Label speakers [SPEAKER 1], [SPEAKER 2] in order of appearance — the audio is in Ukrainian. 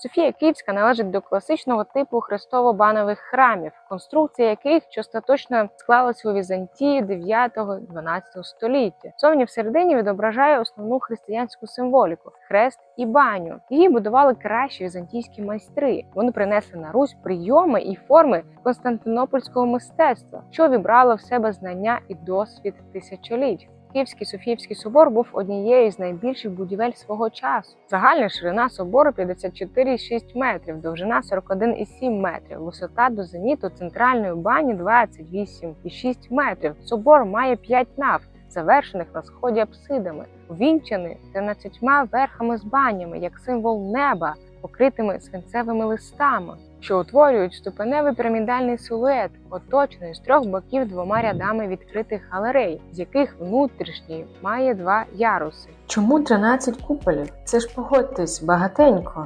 [SPEAKER 1] Софія Київська належить до класичного типу хрестово-банових храмів, конструкція яких остаточно склалася у Візантії 9-12 століття. Зовні всередині відображає основну християнську символіку хрест і баню. Її будували кращі візантійські майстри. Вони принесли на Русь прийоми і форми константинопольського мистецтва, що вібрало в себе знання і досвід тисячоліть. Київський Софіївський собор був однією з найбільших будівель свого часу. Загальна ширина собору 54,6 метрів, довжина 41,7 метрів, висота до зеніту центральної бані 28,6 метрів. Собор має 5 нав, завершених на сході апсидами, увінчаний 13 верхами з банями, як символ неба, покритими свинцевими листами, що утворюють ступеневий пірамідальний силует, оточений з трьох боків двома рядами відкритих галерей, з яких внутрішній має два яруси.
[SPEAKER 2] Чому 13 куполів? Це ж погодьтесь, багатенько.